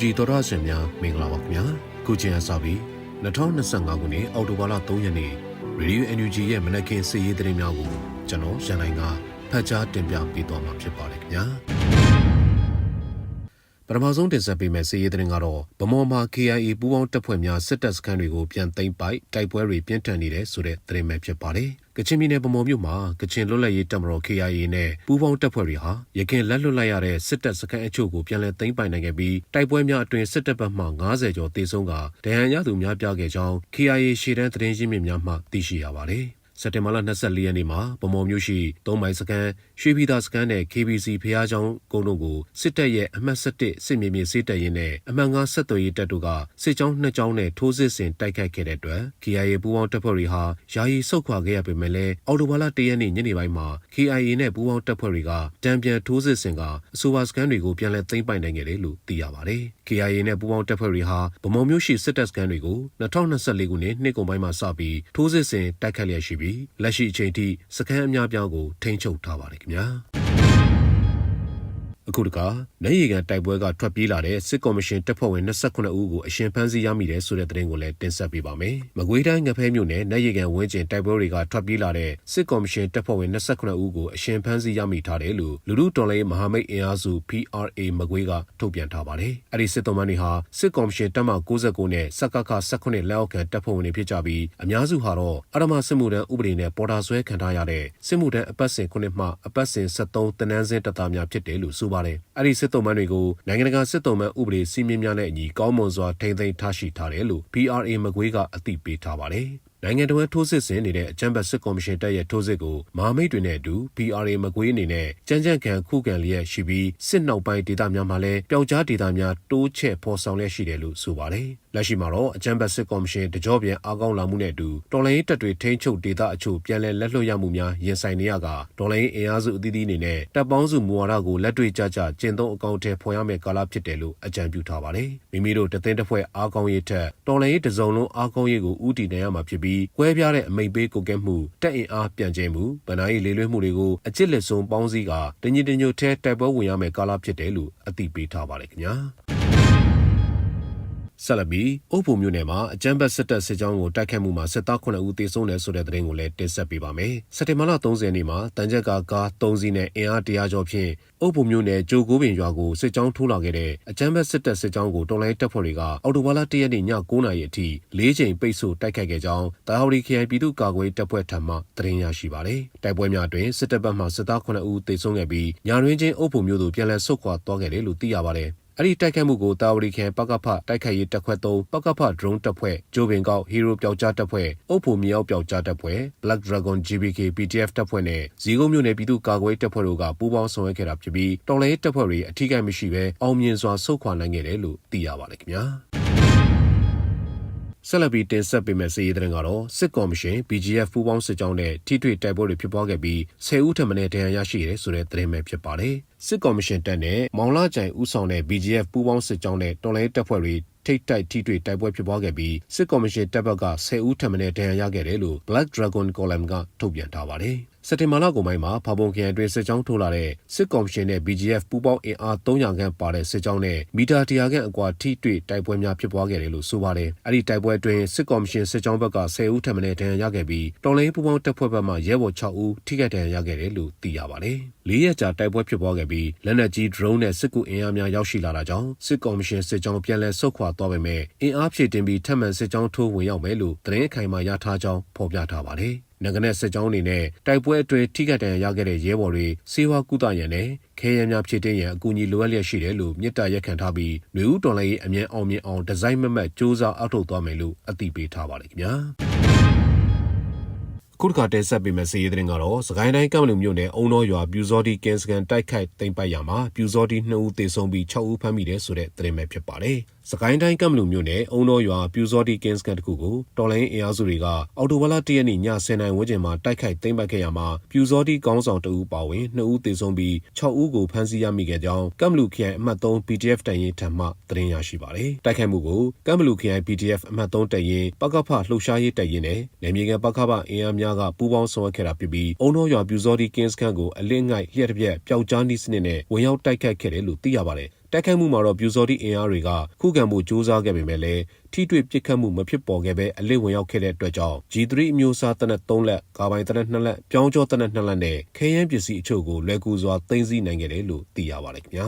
NUG သောရရှင်များမင်္ဂလာပါခင်ဗျာခုချိန်အစပြီး2025ခုနှစ်အောက်တိုဘာလ3ရက်နေ့ Radio NUG ရဲ့မနက်ခင်းစီးရီးသတင်းများကိုကျွန်တော်ရန်နိုင်ကဖတ်ကြားတင်ပြပေးသွားမှာဖြစ်ပါတယ်ခင်ဗျာ ပထမဆုံးတင်ဆက်ပေးမယ့်စီးရီးသတင်းကတော့ဗမော်မှာ KIA ပူးပေါင်းတပ်ဖွဲ့များစစ်တပ်စခန်းတွေကိုပြန်သိမ်းပိုက်တိုက်ပွဲတွေပြင်းထန်နေတဲ့ဆိုတဲ့သတင်းပဲဖြစ်ပါတယ်ကချင်ပြည်နယ်ဗမော်မြို့မှာကချင်လွတ်လပ်ရေးတပ်မတော် KIA နဲ့ပူးပေါင်းတပ်ဖွဲ့တွေဟာရခင်လက်လွတ်လိုက်ရတဲ့စစ်တပ်စခန်းအချို့ကိုပြန်လည်သိမ်းပိုက်နိုင်ခဲ့ပြီးတိုက်ပွဲများအတွင်စစ်တပ်ဘက်မှ90ကျော်တေဆုံးကဒဏ်ရာရသူများပြားခဲ့ကြောင်း KIA ရှေ့တန်းသတင်းရင်းမြစ်များမှသိရှိရပါတယ်။ စက်တင်ဘာလ24ရက်နေ့မှာဗမော်မြို့ရှိသုံးမိုင်စကန်ရွှေပြည်သာစကန်နဲ့ KBC ဖျားချောင်းကုန်းတို့ကိုစစ်တပ်ရဲ့အမှတ်7စစ်မြေပြင်စစ်တပ်ရင်းနဲ့အမှတ်9ဆက်သွယ်ရေးတပ်တို့ကစစ်ကြောင်းနှစ်ကြောင်းနဲ့ထိုးစစ်ဆင်တိုက်ခိုက်ခဲ့တဲ့အတွက် KIA ပူးပေါင်းတပ်ဖွဲ့တွေဟာယာယီဆုတ်ခွာခဲ့ရပေမဲ့လည်းအော်တိုဘာလ1ရက်နေ့ညနေပိုင်းမှာ KIA နဲ့ပူးပေါင်းတပ်ဖွဲ့တွေကတံပြန်ထိုးစစ်ဆင်ကအဆိုပါစကန်တွေကိုပြန်လည်သိမ်းပိုက်နိုင်ခဲ့တယ်လို့သိရပါတယ်။ KIA နဲ့ပူးပေါင်းတပ်ဖွဲ့တွေဟာဗမော်မြို့ရှိစစ်တပ်စကန်တွေကို2024ခုနှစ်နှစ်ကုန်ပိုင်းမှာစပြီးထိုးစစ်ဆင်တိုက်ခိုက်လျက်ရှိပြီးလက်ရှိအချိန်ထိစခန်းအများပြားကို ထိန်းချုပ်ထားပါတယ်ခင်ဗျာ အခုတခါနိုင်ရီကန်တိုက်ပွဲကထွက်ပြေးလာတဲ့စစ်ကော်မရှင်တပ်ဖွဲ့ဝင်29ဦးကိုအရှင်ဖမ်းဆီးရမိတယ်ဆိုတဲ့သတင်းကိုလည်းတင်ဆက်ပေးပါမယ်။မကွေးတိုင်းငဖဲမြို့နယ်နိုင်ရီကန်ဝင်းကျင်တိုက်ပွဲတွေကထွက်ပြေးလာတဲ့စစ်ကော်မရှင်တပ်ဖွဲ့ဝင်29ဦးကိုအရှင်ဖမ်းဆီးရမိထားတယ်လို့လူလူတော်လေးမဟာမိတ်အင်အားစု PRA မကွေးကထုတ်ပြန်ထားပါတယ်။အဲ့ဒီစစ်တော်မန်းတွေဟာစစ်ကော်မရှင်တပ်မ69နဲ့စက္ကခ18လက်အောက်ခံတပ်ဖွဲ့ဝင်တွေဖြစ်ကြပြီးအများစုဟာတော့အရမစစ်မှုထမ်းဥပဒေနဲ့ပေါ်တာဆွဲခံထားရတဲ့စစ်မှုထမ်းအပတ်စဉ်9မှအပတ်စဉ်73တနန်းစင်းတပ်သားများဖြစ်တယ်လို့ဆိုပါတယ်။အဲ့ဒီစစ်တုံးမန်းတွေကိုနိုင်ငံတကာစစ်တုံးမန်းဥပဒေစည်းမျဉ်းများနဲ့အညီကောင်းမွန်စွာထိန်းသိမ်းထားရှိထားတယ်လို့ PRA မကွေးကအသိပေးထားပါတယ်။ နိုင်ငံတော်ထိုးစစ်ဆင်နေတဲ့အကြမ်းဖက်စစ်ကော်မရှင်တပ်ရဲ့ထိုးစစ်ကိုမဟာမိတ်တွေနဲ့အတူ PRA မကွေးအနေနဲ့ကြမ်းကြမ်းခံခုခံလျက်ရှိပြီးစစ်နောက်ပိုင်းဒေသများမှာလည်းပျောက်ကြားဒေသများတိုးချဲ့ဖော်ဆောင်လျက်ရှိတယ်လို့ဆိုပါတယ်။လက်ရှိမှာတော့အကြမ်းဖက်စစ်ကော်မရှင်တကြောပြန်အားကောင်းလာမှုနဲ့အတူတော်လိုင်းတပ်တွေထိန်းချုပ်ဒေသအချို့ပြန်လည်လက်လွတ်ရမှုများရင်ဆိုင်နေရကတော်လိုင်းအင်အားစုအသီးသီးအနေနဲ့တပ်ပေါင်းစုမူဝါဒကိုလက်တွေ့ကျကျကျင့်သုံးအကောင့်ထဲဖော်ရမယ့်ကာလဖြစ်တယ်လို့အကြံပြုထားပါတယ်။မိမိတို့တသင်းတစ်ဖွဲ့အားကောင်းရေးထက်တော်လိုင်းတစုံလုံးအားကောင်းရေးကိုဥတည်နိုင်ရမှာဖြစ်ပြီးကွဲပြားတဲ့အမိတ်ပေးကိုကဲမှုတက်အင်အားပြန်ကျဲမှုဗနာရေးလေးလွှဲမှုတွေကိုအကျစ်လက်ဆုံးပေါင်းစည်းကတညီတညွတ်ထဲတိုက်ပွဲဝင်ရမယ့်ကာလဖြစ်တယ်လို့အသိပေးထားပါတယ်ခင်ဗျာ။ ဆက်လက်ပြီးအုပ်ဖို့မြို့နယ်မှာအကြမ်းဖက်စစ်တပ်စစ်ကြောင်းကိုတိုက်ခတ်မှုမှာစစ်သား9ဦးသေဆုံးတယ်ဆိုတဲ့သတင်းကိုလည်းတင်ဆက်ပေးပါမယ်။စက်တင်ဘာလ30ရက်နေ့မှာတန်ကြက်ကကား3စီးနဲ့အင်အား100ကျော်ဖြင့်အုပ်ဖို့မြို့နယ်ဂျိုကိုပင်ရွာကိုစစ်ကြောင်းထိုးလာခဲ့တဲ့အကြမ်းဖက်စစ်တပ်စစ်ကြောင်းကိုတော်လိုင်းတပ်ဖွဲ့တွေကအော်တိုဘာလ1ရက်နေ့ည9:00နာရီအထိ၄ချိန်ပိတ်ဆို့တိုက်ခတ်ခဲ့ကြောင်းတာဟော်ရီခရိုင်ပြည်သူ့ကာကွယ်တပ်ဖွဲ့ထံမှသတင်းရရှိပါတယ်။တိုက်ပွဲများတွင်စစ်တပ်ဘက်မှစစ်သား9ဦးသေဆုံးခဲ့ပြီးညာတွင်ချင်းအုပ်ဖို့မြို့သို့ပြန်လည်ဆုတ်ခွာသွားခဲ့တယ်လို့သိရပါတယ်။အဲ့ဒီတိုက်ခိုက်မှုကိုတာဝရီခဲပကဖတိုက်ခိုက်ရေးတပ်ခွဲ3ပကဖ drone တပ်ဖွဲ့ဂျိုဘင်ကောက် hero ပျောက်ကြားတပ်ဖွဲ့အုပ်ဖို့မြောက်ပျောက်ကြားတပ်ဖွဲ့ Black Dragon GBK PDF တပ်ဖွဲ့နဲ့ဇီကုန်းမြို့နယ်ပြည်သူ့ကာကွယ်တပ်ဖွဲ့တို့ကပူးပေါင်းဆောင်ရွက်ခဲ့တာဖြစ်ပြီးတော်လှန်ရေးတပ်ဖွဲ့တွေအထူးကိမရှိဘဲအောင်မြင်စွာဆုတ်ခွာနိုင်ခဲ့တယ်လို့သိရပါတယ်ခင်ဗျာ ဆက်လက်ပြီးတင်ဆက်ပေးမယ့်စီးရီးသတင်းကတော့စစ်ကော်မရှင် BGF ပူးပေါင်းစစ်ကြောင်းနဲ့ထိတွေ့တိုက်ပွဲတွေဖြစ်ပွားခဲ့ပြီး10ဦးထပ်မံဒဏ်ရာရရှိတယ်ဆိုတဲ့သတင်းပဲဖြစ်ပါတယ်။စစ်ကော်မရှင်တပ်နဲ့မောင်လာကြိုင်ဦးဆောင်တဲ့ BGF ပူးပေါင်းစစ်ကြောင်းနဲ့တော်လိုင်းတပ်ဖွဲ့တွေထိတ်တိုက်ထိတွေ့တိုက်ပွဲဖြစ်ပွားခဲ့ပြီးစစ်ကော်မရှင်တပ်ဘက်က10ဦးထပ်မံဒဏ်ရာရခဲ့တယ်လို့ Black Dragon Column ကထုတ်ပြန်ထားပါတယ်။ စက်တင်ဘာလကုန်ပိုင်းမှာ ဖာပုံခရိုင်အတွင်း စစ်ကြောင်းထိုးလာတဲ့ စစ်ကော်မရှင်နဲ့ BGF ပူးပေါင်းအင်အား300ခန့်ပါတဲ့ စစ်ကြောင်းနဲ့ မီတာ100ခန့်အကွာ ထိတွေ့တိုက်ပွဲများ ဖြစ်ပွားခဲ့တယ်လို့ ဆိုပါတယ်။အဲ့ဒီတိုက်ပွဲအတွင်း စစ်ကော်မရှင် စစ်ကြောင်းဘက်က10ဦးထပ်မံဒဏ်ရာရခဲ့ပြီး တော်လိုင်းပူးပေါင်းတပ်ဖွဲ့ဘက်မှ ရဲဘော်6ဦး ထိခိုက်ဒဏ်ရာရခဲ့တယ်လို့ သိရပါတယ်။လေးရက်ကြာ တိုက်ပွဲဖြစ်ပွားခဲ့ပြီး လက်နက်ကြီး drone နဲ့ စစ်ကူအင်အားများ ရောက်ရှိလာတာကြောင့် စစ်ကော်မရှင်စစ်ကြောင်း ပြန်လည်ဆုတ်ခွာသွားပေမဲ့အင်အားဖြည့်တင်ပြီး ထပ်မံစစ်ကြောင်းထိုး ဝင်ရောက်မယ်လို့ သတင်းအခိုင်အမာ ရထားကြောင်း ဖော်ပြထားပါတယ်။ နိုင်ငံနဲ့စစ်ကြောင်းအနေနဲ့ တိုက်ပွဲအတွင်း ထိခိုက်ဒဏ်ရာရခဲ့တဲ့ ရဲဘော်တွေစေဝါကုသရန်နဲ့ ခဲယမ်းများဖြစ်တဲ့ရန် အကူအညီလိုအပ်လျက်ရှိတယ်လို့မြစ်တာရက်ခံထားပြီးလူဦးတော်လည်းအမြဲအောင်မြင်အောင်ဒီဇိုင်းမမတ်စ조사အောက်ထုတ်သွားမယ်လို့ အသိပေးထားပါတယ်ခင်ဗျာ ခုတစ်ခါတက်ဆက်ပေးမယ့်စီးရီးသတင်းကတော့စကိုင်းတိုင်းကမ်ဘလူမြို့နယ်အုံတော်ရွာပြူစောတိကင်စကန်တိုက်ခိုက်သိမ်းပိုက်ရမှာပြူစောတိ2ဦးသေဆုံးပြီး6ဦးဖမ်းမိတယ်ဆိုတဲ့သတင်းပဲဖြစ်ပါတယ်။စကိုင်းတိုင်းကမ်ဘလူမြို့နယ်အုံတော်ရွာပြူစောတိကင်းစကန်တခုကိုတော်လိုင်းအင်အားစုတွေကအော်တိုဘလာတရက်နေ့ည10:00နာရီဝန်းကျင်မှာတိုက်ခိုက်သိမ်းပိုက်ခဲ့ရမှာပြူစောတိကောင်းဆောင်တဦးပါဝင်2ဦးသေဆုံးပြီး6ဦးကိုဖမ်းဆီးရမိခဲ့ကြောင်းကမ်ဘလူခရိုင်အမှတ်3 PDF တရင်ထံမှသတင်းရရှိပါတယ်။တိုက်ခိုက်မှုကိုကမ်ဘလူခရိုင် PDF အမှတ်3တရင်ပကဖလှုပ်ရှားရေးတရင်နဲ့နယ်မြေကန်ပကဖအင်အားများက ပူးပေါင်းဆောင်ရွက်ခဲ့တာဖြစ်ပြီး အုံတော်ရွာပြူစောတိကင်းစကန်ကို အလင်းငိုက် လျှက်တစ်ပြက်ပျောက်ကြားနည်းစနစ်နဲ့ ဝင်ရောက်တိုက်ခိုက်ခဲ့တယ်လို့ သိရပါတယ်။တိုက်ခိုက်မှုမှာတော့ပြူစောတိအင်အားတွေက ခုခံမှုစ조사ခဲ့ပေမဲ့လည်း ထိတွေ့ပစ်ခတ်မှု မဖြစ်ပေါ်ခဲ့ပဲအလစ်ဝင်ရောက်ခဲ့တဲ့အတွက်ကြောင့် G3 အမျိုးအစားတနက်3လက် ကာပိုင်တနက်2လက် ပြောင်းကျောတနက်2လက်နဲ့ ခဲယမ်းပစ္စည်းအချို့ကို လွယ်ကူစွာ သိမ်းဆည်းနိုင်ခဲ့တယ်လို့ သိရပါတယ်ခင်ဗျာ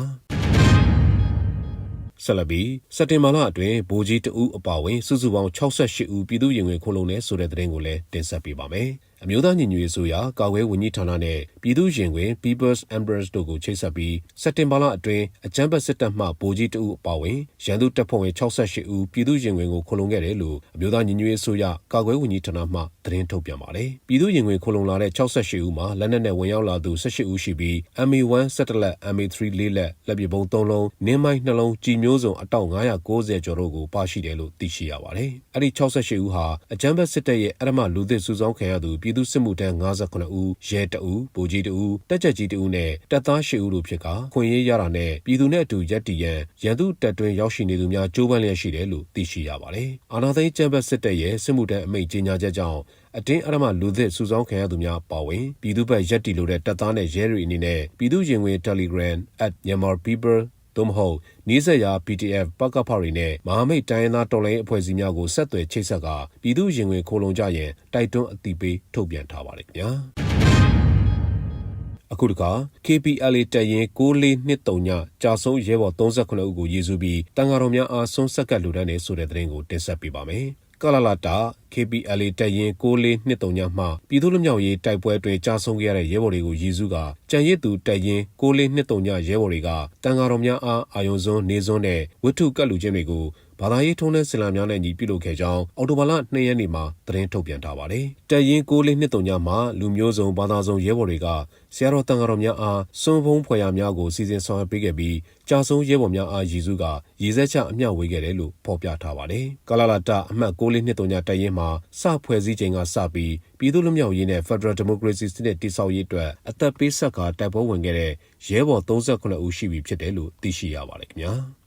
ဆက်လက်ပြီး စက်တင်ဘာလအတွင်း ဗိုလ်ကြီးတဦး အပါအဝင် စုစုပေါင်း68ဦး ပြည်သူ့ရင်ဝင်ခုံလုံးနဲ့ဆိုတဲ့ သတင်းကိုလည်း တင်ဆက်ပေးပါမယ်။ အမျိုးသားညီညွတ်ရေးဆိုရာကာကွယ်ဝန်ကြီးဌာနနဲ့ ပြည်သူ့ရင်ဝင် People's Embrace တို့ကိုချိတ်ဆက်ပြီး စက်တင်ဘာလအတွင်း အကြမ်းဖက်စစ်တပ်မှ ဗိုလ်ကြီးတဦး အပါအဝင် ရန်သူတပ်ဖွဲ့ဝင်68ဦး ပြည်သူ့ရင်ဝင်ကိုခုံလုံခဲ့တယ်လို့ အမျိုးသားညီညွတ်ရေးဆိုရာကာကွယ်ဝန်ကြီးဌာနမှ သတင်းထုတ်ပြန်ပါတယ်။ပြည်သူ့ရင်ဝင်ခုံလုံလာတဲ့68ဦးမှာ လက်နက်နဲ့ ဝင်ရောက်လာသူ18ဦးရှိပြီး MA1 17လက် MA3 4လက် လက်ပစ်ဗုံး3လုံး နင်းမိုင်း2လုံးကြီးမျိုးစုံ အတောက်990ကျော်တို့ကို ပါရှိတယ်လို့ သိရှိရပါတယ်။အဲ့ဒီ68ဦးဟာ အကြမ်းဖက်စစ်တပ်ရဲ့အရမလူသစ်စုဆောင်းခံရသူ ပြည်သူစစ်မှုထမ်း58ဦး ရဲတအူဗိုလ်ကြီးတအူတက်ကြက်ကြီးတအူနဲ့ တပ်သား8ဦးတို့ဖြစ်ကခွင့်ရေးရတာနဲ့ ပြည်သူနဲ့အတူရက်တီရန် ရန်သူတပ်တွင်ရောက်ရှိနေသူများ ကြိုးပမ်းလျက်ရှိတယ်လို့ သိရှိရပါတယ်။အာနာသိန်းကျမ်းပတ်စစ်တပ်ရဲ့ စစ်မှုထမ်းအမိန့် ကြေညာချက်ကြောင့် အတင်းအဓမ္မလူသစ် စုဆောင်းခံရသူများပါဝင် ပြည်သူ့ဘက်ရက်တီလိုတဲ့ တပ်သားနဲ့ ရဲတွေအနေနဲ့ ပြည်သူ့ရင်ဝင် Telegram @myanmarpeople သို့မဟုတ် နီးစပ်ရာ PDF ပကဖ တွေနဲ့ မဟာမိတ် တိုင်းရင်းသား တော်လှန်ရေး အဖွဲ့အစည်းများကို ဆက်သွယ်ချိတ်ဆက်ကပြည်သူ့ရင်ဝင် ခိုးလုံကြရင်တိုက်တွန်း အသိပေး ထုတ်ပြန်ထားပါတယ်ခင်ဗျာ အခုတခါ KPLA တပ်ရင်း6423ညကြာဆုံးရဲဘော်38ဦးကို ရည်စူးပြီးတန်ဃာတော်များအား ဆွန်းဆက်ကလူတန်းနေဆိုတဲ့ သတင်းကို တင်ဆက်ပေးပါမယ် ကလလာတာ KPLA တပ်ရင်း6423ညမှ ပြည်သူ့လူမျိုးရေးတိုက်ပွဲအတွင်းကြာဆုံးခဲ့ရတဲ့ ရဲဘော်တွေကို ရည်စူးကကြံရစ်သူ တပ်ရင်း6423ညရဲဘော်တွေကတန်ဃာတော်များအား အာယုံစွန်း နေစွန်းနဲ့ဝိထုကတ်လူချင်းတွေကို ဘာသာရေးထုံးတဲ့ဆင်လာများနဲ့ညီပြုလုပ်ခဲ့ကြောင်း အော်တိုဘာလ2ရက်နေ့မှာ သတင်းထုတ်ပြန်ထားပါတယ်။တပ်ရင်း6423ညမှာ လူမျိုးစုံ ဘာသာစုံ ရဲဘော်တွေက ဆရာတော်တန်ဃာတော်များအားစွန့်ဖုံးဖွယ်ရာများကို စီစဉ်ဆောင်ရွက်ပေးခဲ့ပြီးကြာဆုံးရဲဘော်များအား ရည်စုကရည်စက်ချ အမျှဝေခဲ့တယ်လို့ ဖော်ပြထားပါတယ်။ကလာလာတအမှတ်6423ညတပ်ရင်းမှာ စဖွဲ့စည်းချိန်ကစပြီး ပြည်သူ့လူမျိုးရေးနဲ့ Federal Democracy စနစ် တည်ဆောက်ရေးအတွက် အသက်ပေးဆက်ကတိုက်ပွဲဝင်ခဲ့တဲ့ ရဲဘော်38ဦး ရှိပြီဖြစ်တယ်လို့ သိရှိရပါတယ်ခင်ဗျာ။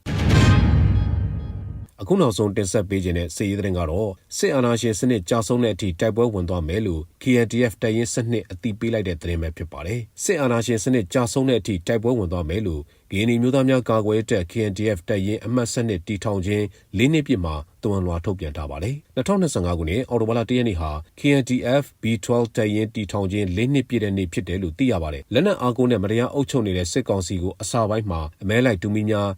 အခုနောက်ဆုံးတင်ဆက်ပေးခြင်းတဲ့စစ်ရေးသတင်းကတော့စစ်အာဏာရှင်စနစ်ကြာဆုံးတဲ့အထိတိုက်ပွဲဝင်သွားမယ်လို့ KNDF တရင်စနစ်အတိပေးလိုက်တဲ့သတင်းပဲဖြစ်ပါတယ်စစ်အာဏာရှင်စနစ်ကြာဆုံးတဲ့အထိတိုက်ပွဲဝင်သွားမယ်လို့ ဂီနီမျိုးသားများကာကွယ်တပ် KNDF တပ်ရင်း အမှတ်စနစ်တီထောင်ခြင်း ၄ နှစ်ပြည့်မှာတဝန်လွာထုတ်ပြန်ထားပါတယ်။2025ခုနှစ် အော်တိုဘာလ ၁ ရက်နေ့ဟာ KNDF B12 တပ်ရင်းတီထောင်ခြင်း ၄ နှစ်ပြည့်တဲ့နေ့ ဖြစ်တယ်လို့ သိရပါတယ်။လက်နက်အားကိုးနဲ့ မတရားအုပ်ချုပ်နေတဲ့ စစ်ကောင်စီကို အစာပိုင်းမှာ အမဲလိုက်တူမီများ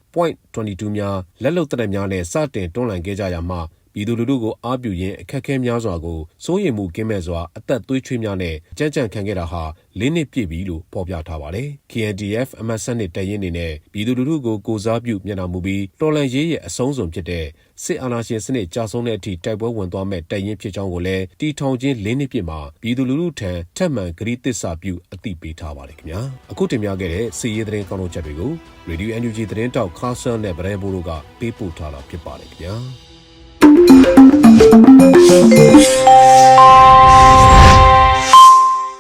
.22 များ လက်လုံတပ်များနဲ့ စတင်တွန်းလှန်ခဲ့ကြရမှာ ပြည်သူလူထုကို အားပြုရင်း အခက်အခဲများစွာကို စိုးရိမ်မှုကင်းမဲ့စွာ အသက်သွေးချွေးများနဲ့ ကြမ်းကြမ်းခံခဲ့တာဟာလေးနှစ်ပြည့်ပြီလို့ ဖော်ပြထားပါတယ်။ KNDF အမတ်စနစ်တရင်နေနဲ့ ပြည်သူလူထုကို ကိုစားပြု မျက်နှာမူပြီး တော်လန်ရေးရဲ့ အဆုံးစွန်ဖြစ်တဲ့ စစ်အာဏာရှင်စနစ်ကြာဆုံးတဲ့အထိ တိုက်ပွဲဝင်သွားမဲ့တရင်ဖြစ်ကြောင်းကိုလည်းတီထောင်ချင်းလေးနှစ်ပြည့်မှာ ပြည်သူလူထုထံထက်မှန်ဂရီးသစ္စာပြု အသိပေးထားပါတယ်ခင်ဗျာ။အခုတင်ပြခဲ့တဲ့စီရေးသတင်းကောင်းတို့ချက်တွေကို Radio NUG သတင်းတောက်ခါဆန်နဲ့ဗရဲဘိုးတို့က ပေးပို့ထားတာ ဖြစ်ပါတယ်ခင်ဗျာ။ Música